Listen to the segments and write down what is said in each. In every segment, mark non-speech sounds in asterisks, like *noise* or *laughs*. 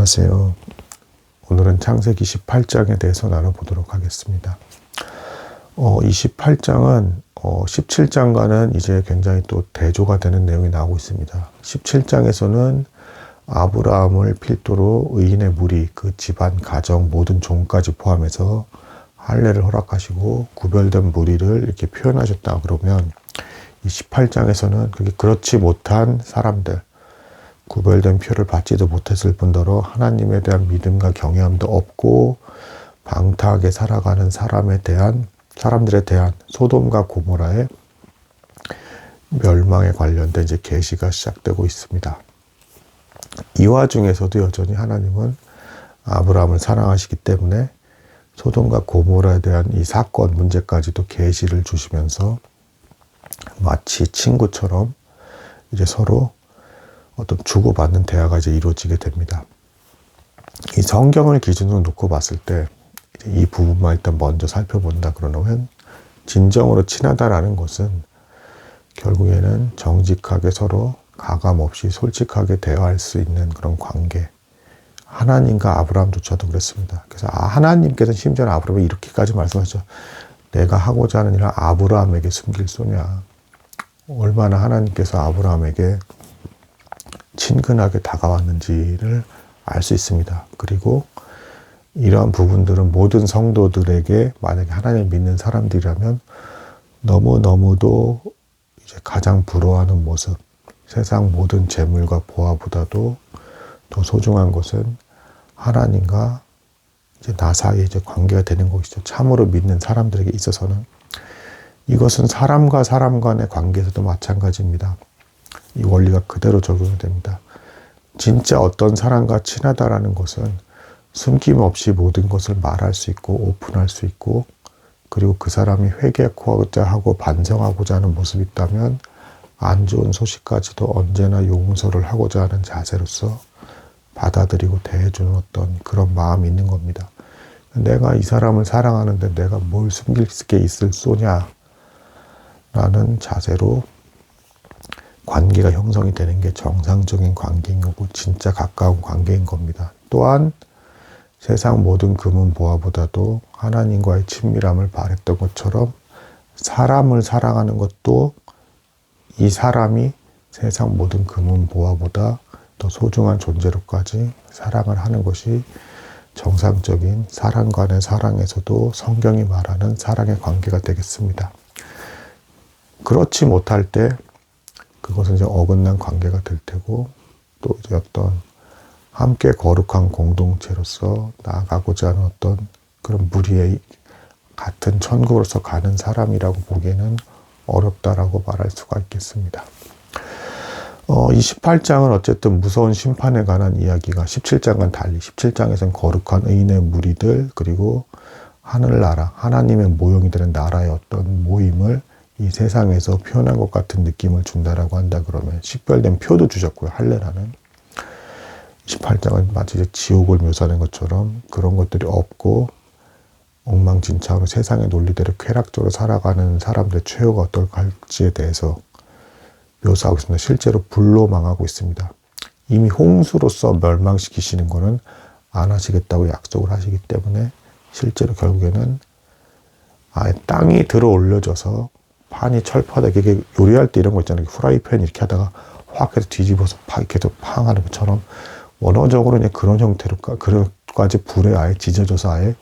안녕하세요. 오늘은 창세기 18장에 대해서 나눠보도록 하겠습니다. 어, 28장은 어, 17장과는 이제 굉장히 또 대조가 되는 내용이 나오고 있습니다. 17장에서는 아브라함을 필두로 의인의 무리, 그 집안, 가정, 모든 종까지 포함해서 할례를 허락하시고 구별된 무리를 이렇게 표현하셨다 그러면 이 18장에서는 그게 그렇지 못한 사람들, 구별된 표를 받지도 못했을 뿐더러 하나님에 대한 믿음과 경외함도 없고 방탕하게 살아가는 사람에 대한 사람들에 대한 소돔과 고모라의 멸망에 관련된 이제 계시가 시작되고 있습니다. 이 와중에서도 여전히 하나님은 아브라함을 사랑하시기 때문에 소돔과 고모라에 대한 이 사건 문제까지도 계시를 주시면서 마치 친구처럼 이제 서로 어떤 주고받는 대화가 이제 이루어지게 됩니다. 이 성경을 기준으로 놓고 봤을 때 이 부분만 일단 먼저 살펴본다 그러면 진정으로 친하다라는 것은 결국에는 정직하게 서로 가감 없이 솔직하게 대화할 수 있는 그런 관계. 하나님과 아브라함조차도 그랬습니다. 그래서 아, 하나님께서 심지어 아브라함에 이렇게까지 말씀하셨죠. 내가 하고자 하는 일을 아브라함에게 숨길 소냐. 얼마나 하나님께서 아브라함에게 친근하게 다가왔는지를 알 수 있습니다. 그리고 이러한 부분들은 모든 성도들에게 만약에 하나님 믿는 사람들이라면 너무너무도 이제 가장 부러워하는 모습, 세상 모든 재물과 보화보다도 더 소중한 것은 하나님과 이제 나 사이에 이제 관계가 되는 것이죠. 참으로 믿는 사람들에게 있어서는 이것은 사람과 사람 간의 관계에서도 마찬가지입니다. 이 원리가 그대로 적용이 됩니다. 진짜 어떤 사람과 친하다라는 것은 숨김없이 모든 것을 말할 수 있고 오픈할 수 있고 그리고 그 사람이 회개하고자 하고 반성하고자 하는 모습이 있다면 안 좋은 소식까지도 언제나 용서를 하고자 하는 자세로서 받아들이고 대해주는 어떤 그런 마음이 있는 겁니다. 내가 이 사람을 사랑하는데 내가 뭘 숨길 게 있을 소냐? 라는 자세로 관계가 형성이 되는 게 정상적인 관계인 거고 진짜 가까운 관계인 겁니다. 또한 세상 모든 금은 보화보다도 하나님과의 친밀함을 바랬던 것처럼 사람을 사랑하는 것도 이 사람이 세상 모든 금은 보화보다 더 소중한 존재로까지 사랑을 하는 것이 정상적인 사람 간의 사랑에서도 성경이 말하는 사랑의 관계가 되겠습니다. 그렇지 못할 때 그것은 이제 어긋난 관계가 될 테고 또 이제 어떤 함께 거룩한 공동체로서 나아가고자 하는 어떤 그런 무리의 같은 천국으로서 가는 사람이라고 보기에는 어렵다라고 말할 수가 있겠습니다. 어, 이 18장은 어쨌든 무서운 심판에 관한 이야기가 17장과는 달리 17장에서는 거룩한 의인의 무리들 그리고 하늘나라 하나님의 모형이 되는 나라의 어떤 모임을 이 세상에서 표현한 것 같은 느낌을 준다라고 한다 그러면 식별된 표도 주셨고요. 할례라는 18장은 마치 지옥을 묘사하는 것처럼 그런 것들이 없고 엉망진창으로 세상의 논리대로 쾌락적으로 살아가는 사람들의 최후가 어떨지에 대해서 묘사하고 있습니다. 실제로 불로 망하고 있습니다. 이미 홍수로서 멸망시키시는 것은 안 하시겠다고 약속을 하시기 때문에 실제로 결국에는 아예 땅이 들어 올려져서 판이 철파되게 이게 요리할 때 이런 거 있잖아요. 후라이팬 이렇게 하다가 확 해서 뒤집어서 팍 이렇게 해서 팡 하는 것처럼 원어적으로 그냥 그런 형태로 그런까지 불에 아예 지져져서 아예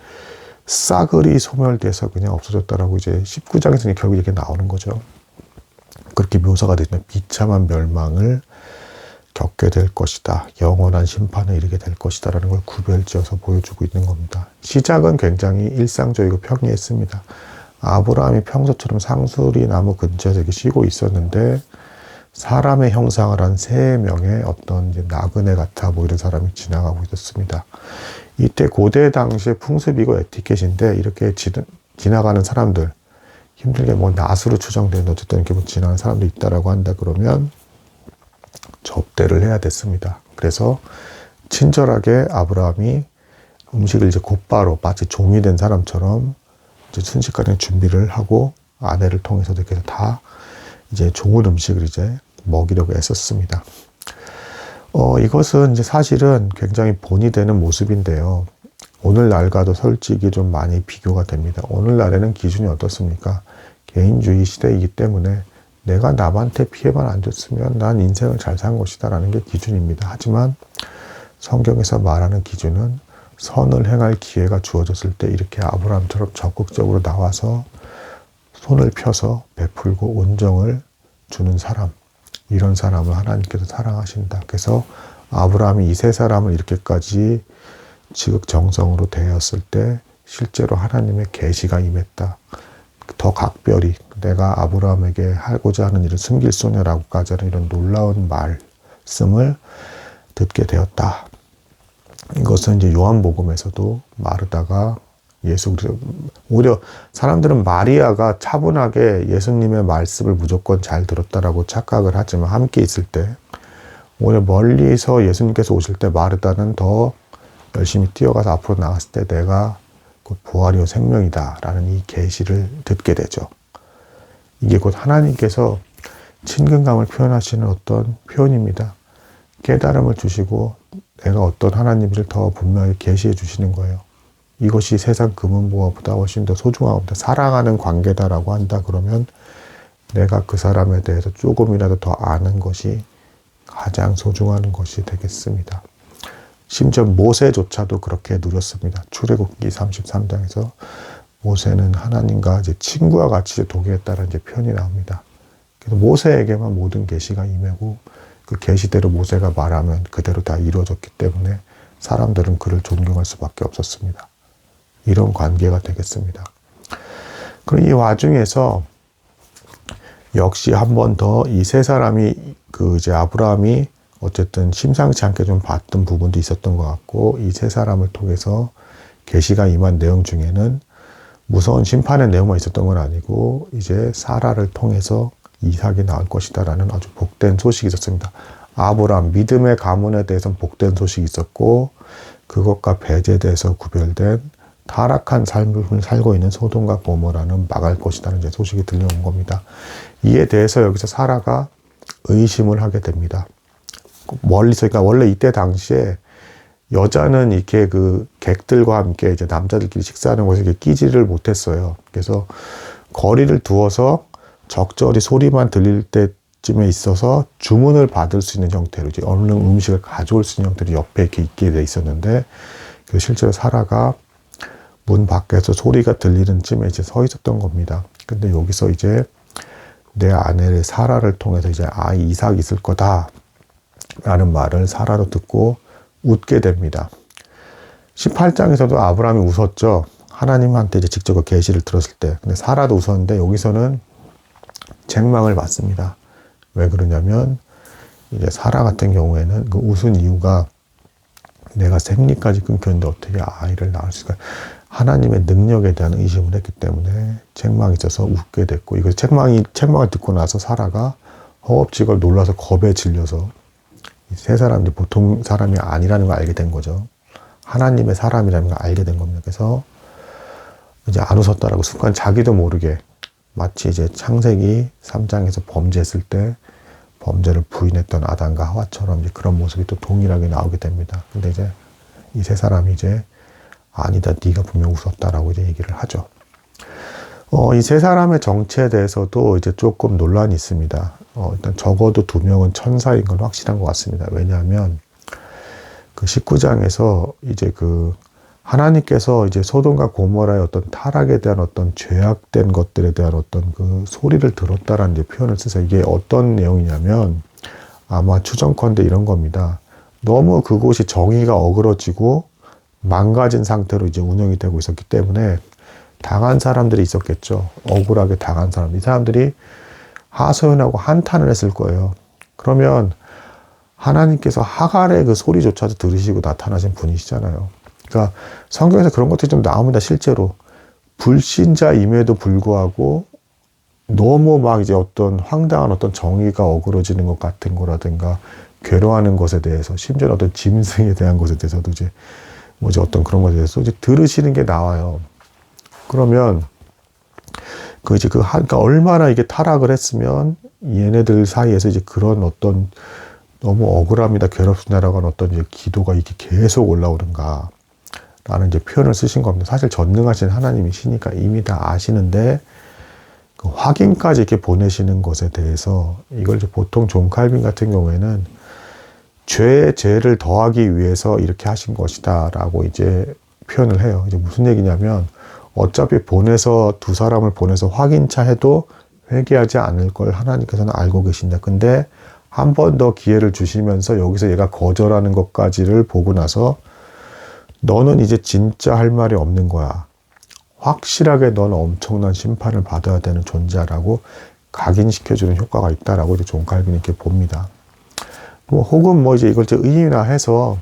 싸그리 소멸돼서 그냥 없어졌다라고 이제 19장에서 결국 이렇게 나오는 거죠. 그렇게 묘사가 되면 비참한 멸망을 겪게 될 것이다. 영원한 심판에 이르게 될 것이다 라는 걸 구별지어서 보여주고 있는 겁니다. 시작은 굉장히 일상적이고 평이했습니다. 아브라함이 평소처럼 상수리 나무 근처에서 쉬고 있었는데 사람의 형상을 한 세 명의 어떤 나그네 같아 보이는 사람이 지나가고 있었습니다. 이때 고대 당시의 풍습이고 에티켓인데 이렇게 지, 지나가는 사람들 힘들게 뭐 낫으로 추정되는 어쨌든 이렇게 뭐 지나가는 사람도 있다라고 한다 그러면 접대를 해야 됐습니다. 그래서 친절하게 아브라함이 음식을 이제 곧바로 마치 종이 된 사람처럼 이제 순식간에 준비를 하고 아내를 통해서 이렇게 다 이제 좋은 음식을 이제 먹이려고 애썼습니다. 어, 이것은 이제 사실은 굉장히 본이 되는 모습인데요. 오늘날과도 솔직히 좀 많이 비교가 됩니다. 오늘날에는 기준이 어떻습니까? 개인주의 시대이기 때문에 내가 남한테 피해만 안 줬으면 난 인생을 잘 산 것이다 라는 게 기준입니다. 하지만 성경에서 말하는 기준은 선을 행할 기회가 주어졌을 때 이렇게 아브라함처럼 적극적으로 나와서 손을 펴서 베풀고 온정을 주는 사람, 이런 사람을 하나님께서 사랑하신다. 그래서 아브라함이 이 세 사람을 이렇게까지 지극정성으로 대했을 때 실제로 하나님의 계시가 임했다. 더 각별히 내가 아브라함에게 하고자 하는 일을 숨길 소녀라고까지 하는 이런 놀라운 말씀을 듣게 되었다. 이것은 이제 요한복음에서도 마르다가 예수 오히려 사람들은 마리아가 차분하게 예수님의 말씀을 무조건 잘 들었다라고 착각을 하지만 함께 있을 때 오히려 멀리서 예수님께서 오실 때 마르다는 더 열심히 뛰어가서 앞으로 나갔을 때 내가 곧 부활이요 생명이다라는 이 계시를 듣게 되죠. 이게 곧 하나님께서 친근감을 표현하시는 어떤 표현입니다. 깨달음을 주시고 내가 어떤 하나님을 더 분명히 계시해 주시는 거예요. 이것이 세상 금은보화보다 훨씬 더 소중합니다. 사랑하는 관계다라고 한다 그러면 내가 그 사람에 대해서 조금이라도 더 아는 것이 가장 소중한 것이 되겠습니다. 심지어 모세조차도 그렇게 누렸습니다. 출애굽기 33장에서 모세는 하나님과 이제 친구와 같이 동의했다는 이제 표현이 나옵니다. 모세에게만 모든 계시가 임하고 그 계시대로 모세가 말하면 그대로 다 이루어졌기 때문에 사람들은 그를 존경할 수밖에 없었습니다. 이런 관계가 되겠습니다. 그럼 이 와중에서 역시 한 번 더 이 세 사람이 그 이제 아브라함이 어쨌든 심상치 않게 좀 봤던 부분도 있었던 것 같고 이 세 사람을 통해서 계시가 임한 내용 중에는 무서운 심판의 내용만 있었던 건 아니고 이제 사라를 통해서 이삭이 나올 것이다라는 아주 복된 소식이 있었습니다. 아브라함 믿음의 가문에 대해서는 복된 소식이 있었고 그것과 배제돼서 구별된 타락한 삶을 살고 있는 소돔과 고모라는 막을 것이라는 소식이 들려온 겁니다. 이에 대해서 여기서 사라가 의심을 하게 됩니다. 멀리서, 그러니까 원래 이때 당시에 여자는 이렇게 그 객들과 함께 이제 남자들끼리 식사하는 곳에 끼지를 못했어요. 그래서 거리를 두어서 적절히 소리만 들릴 때쯤에 있어서 주문을 받을 수 있는 형태로 이제 얼른 음식을 가져올 수 있는 형태로 옆에 이렇게 있게 돼 있었는데 그 실제로 사라가 문 밖에서 소리가 들리는 쯤에 이제 서 있었던 겁니다. 근데 여기서 이제 내 아내를 사라를 통해서 이제 아이 이삭 있을 거다. 라는 말을 사라로 듣고 웃게 됩니다. 18장에서도 아브라함이 웃었죠. 하나님한테 이제 직접 그 계시를 들었을 때. 근데 사라도 웃었는데 여기서는 책망을 받습니다. 왜 그러냐면 이제 사라 같은 경우에는 그 웃은 이유가 내가 생리까지 끊겼는데 어떻게 아이를 낳을 수가 하나님의 능력에 대한 의심을 했기 때문에 책망이 있어서 웃게 됐고 이거 책망이 책망을 듣고 나서 사라가 허겁지겁 놀라서 겁에 질려서 세 사람이 보통 사람이 아니라는 걸 알게 된 거죠. 하나님의 사람이라는 걸 알게 된 겁니다. 그래서 이제 안 웃었다라고 순간 자기도 모르게 마치 이제 창세기 3장에서 범죄했을 때 범죄를 부인했던 아담과 하와처럼 이제 그런 모습이 또 동일하게 나오게 됩니다. 근데 이제 이 세 사람이 이제 아니다, 네가 분명 웃었다라고 이제 얘기를 하죠. 어, 이 세 사람의 정체에 대해서도 이제 조금 논란이 있습니다. 어, 일단 적어도 두 명은 천사인 건 확실한 것 같습니다. 왜냐하면 그 19장에서 이제 그 하나님께서 이제 소돔과 고모라의 어떤 타락에 대한 어떤 죄악된 것들에 대한 어떤 그 소리를 들었다라는 이제 표현을 써서 이게 어떤 내용이냐면 아마 추정컨대 이런 겁니다. 너무 그곳이 정의가 어그러지고 망가진 상태로 이제 운영이 되고 있었기 때문에 당한 사람들이 있었겠죠. 억울하게 당한 사람. 이 사람들이 하소연하고 한탄을 했을 거예요. 그러면 하나님께서 하갈의 그 소리조차도 들으시고 나타나신 분이시잖아요. 그러니까 성경에서 그런 것들이 좀 나옵니다. 실제로 불신자임에도 불구하고 너무 막 이제 어떤 황당한 어떤 정의가 어그러지는 것 같은 거라든가 괴로워하는 것에 대해서 심지어 어떤 짐승에 대한 것에 대해서도 이제 뭐지 어떤 그런 것에 대해서 이제 들으시는 게 나와요. 그러면 그 이제 그 그러니까 얼마나 이게 타락을 했으면 얘네들 사이에서 이제 그런 어떤 너무 억울합니다. 괴롭습니다라고 하는 어떤 이제 기도가 이게 계속 올라오는가. 라는 이제 표현을 쓰신 겁니다. 사실 전능하신 하나님이시니까 이미 다 아시는데 그 확인까지 이렇게 보내시는 것에 대해서 이걸 보통 존 칼빈 같은 경우에는 죄의 죄를 더하기 위해서 이렇게 하신 것이다 라고 이제 표현을 해요. 이제 무슨 얘기냐면 어차피 보내서 두 사람을 보내서 확인차 해도 회개하지 않을 걸 하나님께서는 알고 계신다. 근데 한 번 더 기회를 주시면서 여기서 얘가 거절하는 것까지를 보고 나서 너는 이제 진짜 할 말이 없는 거야. 확실하게 너는 엄청난 심판을 받아야 되는 존재라고 각인시켜주는 효과가 있다라고 이제 존 칼빈이 이렇게 봅니다. 뭐 혹은 뭐 이제 이걸 이제 의인화 해서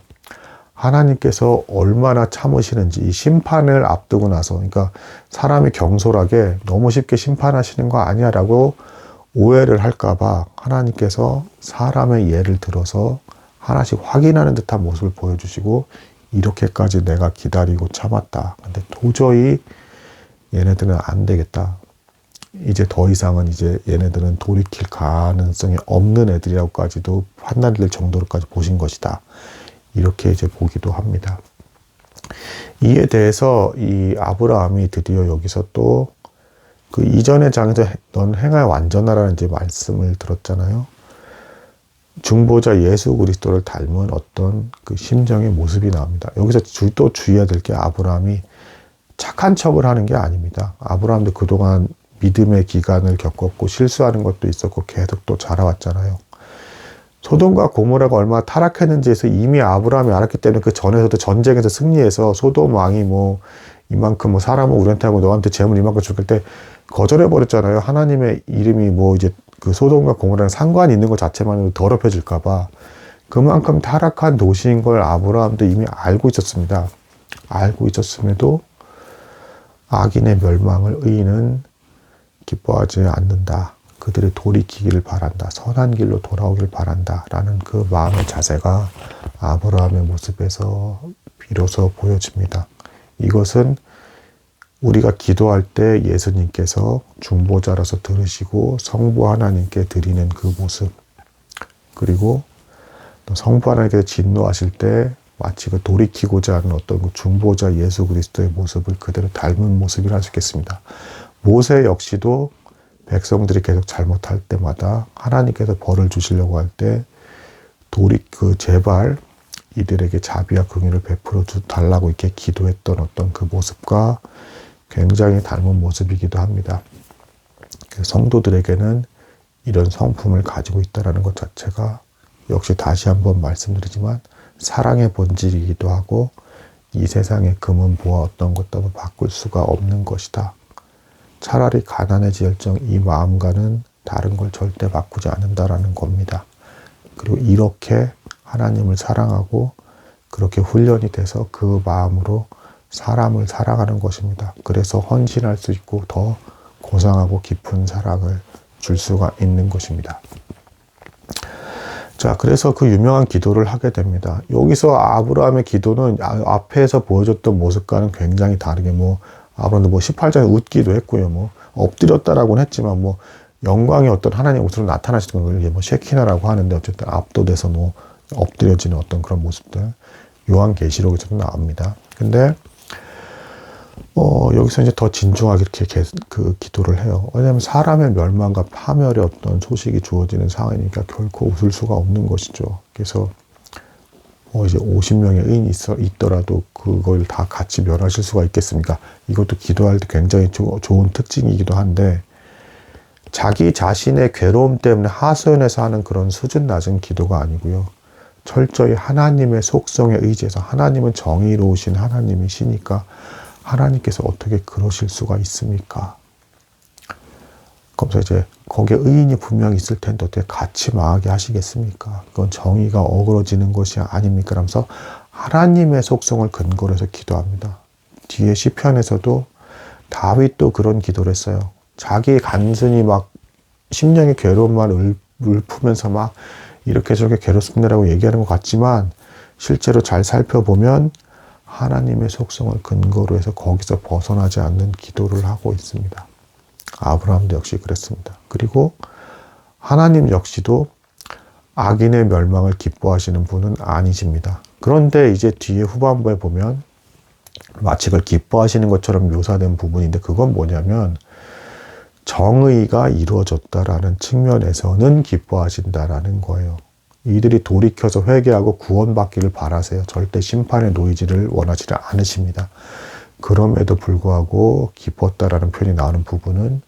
하나님께서 얼마나 참으시는지 이 심판을 앞두고 나서 그러니까 사람이 경솔하게 너무 쉽게 심판하시는 거 아니야라고 오해를 할까봐 하나님께서 사람의 예를 들어서 하나씩 확인하는 듯한 모습을 보여주시고 이렇게까지 내가 기다리고 참았다. 근데 도저히 얘네들은 안 되겠다. 이제 더 이상은 이제 얘네들은 돌이킬 가능성이 없는 애들이라고까지도 판단될 정도로까지 보신 것이다. 이렇게 이제 보기도 합니다. 이에 대해서 이 아브라함이 드디어 여기서 또 그 이전의 장에서 넌 행하여 완전하라는 이제 말씀을 들었잖아요. 중보자 예수 그리스도를 닮은 어떤 그 심정의 모습이 나옵니다. 여기서 주, 또 주의해야 될 게 아브라함이 착한 척을 하는 게 아닙니다. 아브라함도 그동안 믿음의 기간을 겪었고 실수하는 것도 있었고 계속 또 자라왔잖아요. 소돔과 고모라가 얼마나 타락했는지에서 이미 아브라함이 알았기 때문에 그 전에서도 전쟁에서 승리해서 소돔 왕이 뭐 이만큼 뭐 사람을 우리한테 하고 너한테 재물 이만큼 줄때 때 거절해 버렸잖아요. 하나님의 이름이 뭐 이제 그 소돔과 고모라랑 상관이 있는 것 자체만으로 더럽혀질까봐 그만큼 타락한 도시인 걸 아브라함도 이미 알고 있었습니다. 알고 있었음에도 악인의 멸망을 의인은 기뻐하지 않는다. 그들의 돌이키기를 바란다. 선한 길로 돌아오길 바란다. 라는 그 마음의 자세가 아브라함의 모습에서 비로소 보여집니다. 이것은 우리가 기도할 때 예수님께서 중보자로서 들으시고 성부 하나님께 드리는 그 모습, 그리고 성부 하나님께 진노하실 때 마치 그 돌이키고자 하는 어떤 그 중보자 예수 그리스도의 모습을 그대로 닮은 모습이라 할 수 있겠습니다. 모세 역시도 백성들이 계속 잘못할 때마다 하나님께서 벌을 주시려고 할 때 돌이 그 제발 이들에게 자비와 긍휼을 베풀어 주 달라고 이렇게 기도했던 어떤 그 모습과 굉장히 닮은 모습이기도 합니다. 성도들에게는 이런 성품을 가지고 있다라는 것 자체가 역시 다시 한번 말씀드리지만 사랑의 본질이기도 하고 이 세상의 금은 보아 어떤 것도 바꿀 수가 없는 것이다. 차라리 가난해질 정 이 마음과는 다른 걸 절대 바꾸지 않는다라는 겁니다. 그리고 이렇게 하나님을 사랑하고 그렇게 훈련이 돼서 그 마음으로 사람을 사랑하는 것입니다. 그래서 헌신할 수 있고 더 고상하고 깊은 사랑을 줄 수가 있는 것입니다. 자, 그래서 그 유명한 기도를 하게 됩니다. 여기서 아브라함의 기도는 아, 앞에서 보여줬던 모습과는 굉장히 다르게 뭐 아브라함도 뭐 18장에 웃기도 했고요. 뭐 엎드렸다라고는 했지만 뭐 영광의 어떤 하나님의 모습으로 나타나시는 걸 이게 뭐 쉐키나라고 하는데 어쨌든 압도돼서 뭐 엎드려지는 어떤 그런 모습들 요한 계시록에서도 나옵니다. 근데 어, 여기서 이제 더 진중하게 이렇게 개, 그 기도를 해요. 왜냐하면 사람의 멸망과 파멸의 어떤 소식이 주어지는 상황이니까 결코 웃을 수가 없는 것이죠. 그래서 뭐 이제 50명의 의인이 있어, 있더라도 그걸 다 같이 멸하실 수가 있겠습니까? 이것도 기도할 때 굉장히 조, 좋은 특징이기도 한데 자기 자신의 괴로움 때문에 하소연해서 하는 그런 수준 낮은 기도가 아니고요. 철저히 하나님의 속성에 의지해서 하나님은 정의로우신 하나님이시니까 하나님께서 어떻게 그러실 수가 있습니까? 그래서 이제 거기에 의인이 분명히 있을 텐데 어떻게 같이 망하게 하시겠습니까? 그건 정의가 어그러지는 것이 아닙니까? 라면서 하나님의 속성을 근거로 해서 기도합니다. 뒤에 시편에서도 다윗도 그런 기도를 했어요. 자기 간순히 막 심령의 괴로움만 울프면서 막 이렇게 저렇게 괴롭습니다라고 얘기하는 것 같지만 실제로 잘 살펴보면 하나님의 속성을 근거로 해서 거기서 벗어나지 않는 기도를 하고 있습니다. 아브라함도 역시 그랬습니다. 그리고 하나님 역시도 악인의 멸망을 기뻐하시는 분은 아니십니다. 그런데 이제 뒤에 후반부에 보면 마치 그걸 기뻐하시는 것처럼 묘사된 부분인데 그건 뭐냐면 정의가 이루어졌다라는 측면에서는 기뻐하신다라는 거예요. 이들이 돌이켜서 회개하고 구원받기를 바라세요. 절대 심판에 놓이지를 원하지 않으십니다. 그럼에도 불구하고 기뻤다라는 표현이 나오는 부분은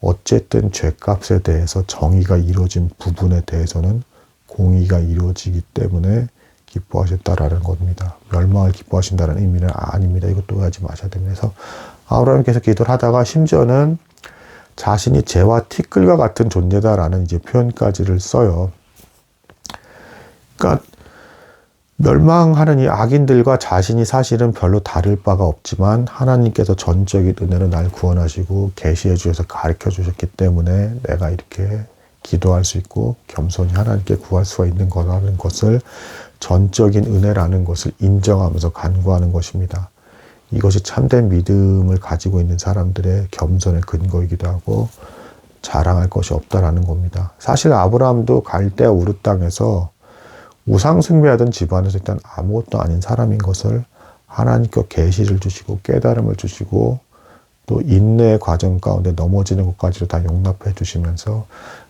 어쨌든 죄값에 대해서 정의가 이루어진 부분에 대해서는 공의가 이루어지기 때문에 기뻐하셨다라는 겁니다. 멸망을 기뻐하신다는 의미는 아닙니다. 이것도 하지 마셔야 아브라함이 계속 기도를 하다가 심지어는 자신이 재와 티끌과 같은 존재다라는 이제 표현까지를 써요. 그러니까 멸망하는 이 악인들과 자신이 사실은 별로 다를 바가 없지만 하나님께서 전적인 은혜로 날 구원하시고 계시해 주셔서 가르쳐 주셨기 때문에 내가 이렇게 기도할 수 있고 겸손히 하나님께 구할 수가 있는 거라는 것을 전적인 은혜라는 것을 인정하면서 간구하는 것입니다. 이것이 참된 믿음을 가지고 있는 사람들의 겸손의 근거이기도 하고 자랑할 것이 없다라는 겁니다. 사실 아브라함도 갈대 우르 땅에서 우상 숭배하던 집안에서 일단 아무것도 아닌 사람인 것을 하나님께 계시를 주시고 깨달음을 주시고 또 인내의 과정 가운데 넘어지는 것까지도 다 용납해 주시면서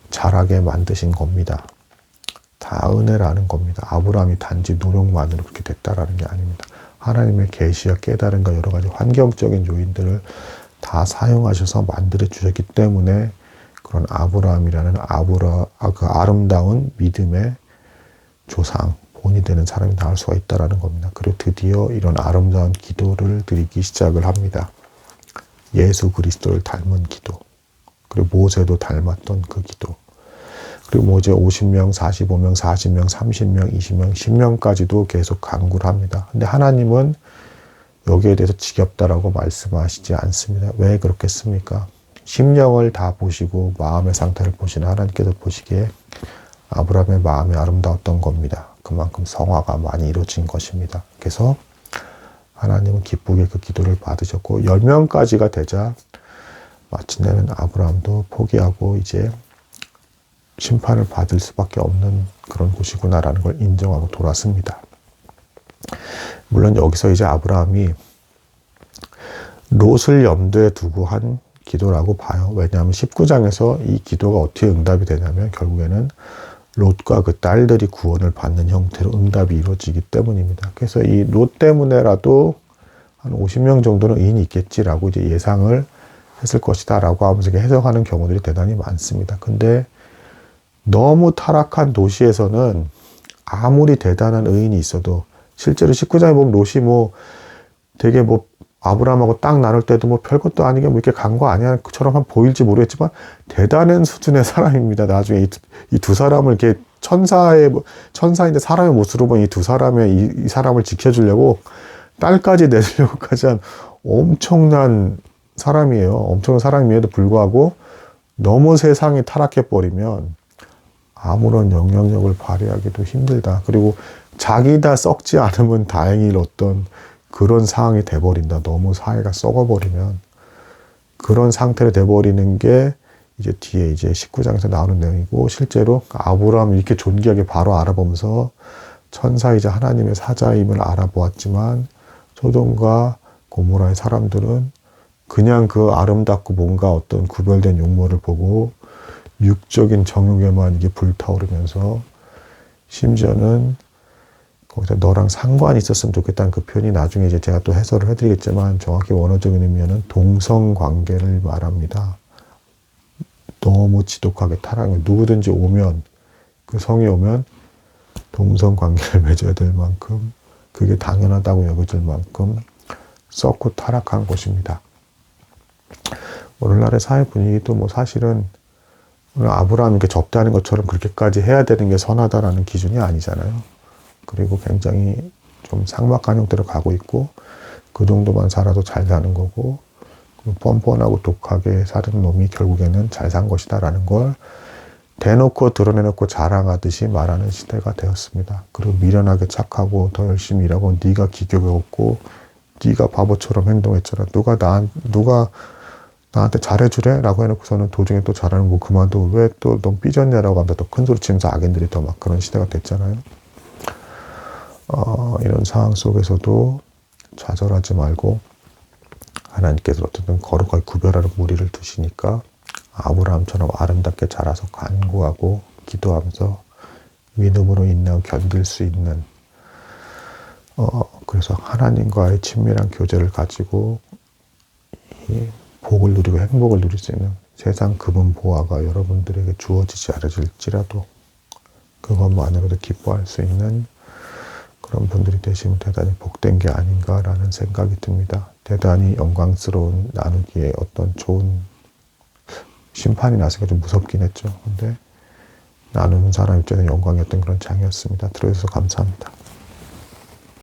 자라게 만드신 겁니다. 다 은혜라는 겁니다. 아브라함이 단지 노력만으로 그렇게 됐다라는 게 아닙니다. 하나님의 계시와 깨달음과 여러 가지 환경적인 요인들을 다 사용하셔서 만들어 주셨기 때문에 그런 아브라함이라는 아브라 아, 그 아름다운 믿음의 조상 본이 되는 사람이 나올 수가 있다라는 겁니다. 그리고 드디어 이런 아름다운 기도를 드리기 시작을 합니다. 예수 그리스도를 닮은 기도. 그리고 모세도 닮았던 그 기도. 그리고 뭐 이제 50명, 45명, 40명, 30명, 20명, 10명까지도 계속 강구를 합니다. 근데 하나님은 여기에 대해서 지겹다라고 말씀하시지 않습니다. 왜 그렇겠습니까? 심령을 다 보시고 마음의 상태를 보시는 하나님께서 보시기에 아브라함의 마음이 아름다웠던 겁니다. 그만큼 성화가 많이 이루어진 것입니다. 그래서 하나님은 기쁘게 그 기도를 받으셨고 10명까지가 되자 마침내는 아브라함도 포기하고 이제 심판을 받을 수밖에 없는 그런 곳이구나라는 걸 인정하고 돌았습니다. 물론 여기서 이제 아브라함이 롯을 염두에 두고 한 기도라고 봐요. 왜냐하면 19장에서 이 기도가 어떻게 응답이 되냐면 결국에는 롯과 그 딸들이 구원을 받는 형태로 응답이 이루어지기 때문입니다. 그래서 이 롯 때문에라도 한 50명 정도는 의인이 있겠지라고 이제 예상을 했을 것이다라고 하면서 해석하는 경우들이 대단히 많습니다. 근데 너무 타락한 도시에서는 아무리 대단한 의인이 있어도 실제로 19장에 보면 롯이 뭐 되게 뭐 아브라함하고 땅 나눌 때도 뭐 별것도 아니게 뭐 이렇게 간 거 아니야 그처럼 한 보일지 모르겠지만 대단한 수준의 *laughs* 사람입니다. 나중에 이두 사람을 이렇게 천사의 뭐 천사인데 사람의 모습으로 본 이 두 사람의 이, 이, 사람을 지켜주려고 딸까지 내주려고까지 한 엄청난 사람이에요. 엄청난 사람임에도 불구하고 너무 세상이 타락해 버리면 아무런 영향력을 발휘하기도 힘들다. 그리고 자기 다 썩지 않으면 다행일 어떤 그런 상황이 돼버린다. 너무 사회가 썩어버리면 그런 상태로 돼버리는 게 이제 뒤에 이제 19장에서 나오는 내용이고 실제로 아브라함 이렇게 존귀하게 바로 알아보면서 천사이자 하나님의 사자임을 알아보았지만 소돔과 고모라의 사람들은 그냥 그 아름답고 뭔가 어떤 구별된 용모를 보고 육적인 정욕에만 이게 불타오르면서 심지어는 거기서 너랑 상관이 있었으면 좋겠다는 그 표현이 나중에 이제 제가 또 해설을 해드리겠지만 정확히 원어적인 의미는 동성 관계를 말합니다. 너무 지독하게 타락을 누구든지 오면 그 성이 오면 동성 관계를 *laughs* 맺어야 될 만큼 그게 당연하다고 여겨질 만큼 썩고 타락한 곳입니다. 오늘날의 사회 분위기도 뭐 사실은 아브라함 이렇게 접대하는 것처럼 그렇게까지 해야 되는 게 선하다라는 기준이 아니잖아요. 그리고 굉장히 좀 상막한 형태로 가고 있고 그 정도만 살아도 잘 사는 거고 뻔뻔하고 독하게 사는 놈이 결국에는 잘 산 것이다라는 걸 대놓고 드러내놓고 자랑하듯이 말하는 시대가 되었습니다. 그리고 미련하게 착하고 더 열심히 일하고 네가 기교가 없고 네가 바보처럼 행동했잖아. 누가 나 누가 나한테 잘해주래? 라고 해놓고서는 도중에 또 잘하는 거 그만두고 왜 또 넌 삐졌냐라고 하면서 또 큰 소리 치면서 악인들이 더 막 그런 시대가 됐잖아요. 어, 이런 상황 속에서도 좌절하지 말고 하나님께서 어쨌든 거룩하게 구별하는 무리를 두시니까 아브라함처럼 아름답게 자라서 간구하고 기도하면서 믿음으로 인내하고 견딜 수 있는 어, 그래서 하나님과의 친밀한 교제를 가지고 이 복을 누리고 행복을 누릴 수 있는 세상 금은 보화가 여러분들에게 주어지지 않을지라도 그것만으로도 기뻐할 수 있는 그런 분들이 되시면 대단히 복된 게 아닌가라는 생각이 듭니다. 대단히 영광스러운 나누기에 어떤 좋은 심판이 나서니까 좀 무섭긴 했죠. 근데 나누는 사람 입장에서 영광이었던 그런 장이었습니다. 들어주셔서 감사합니다.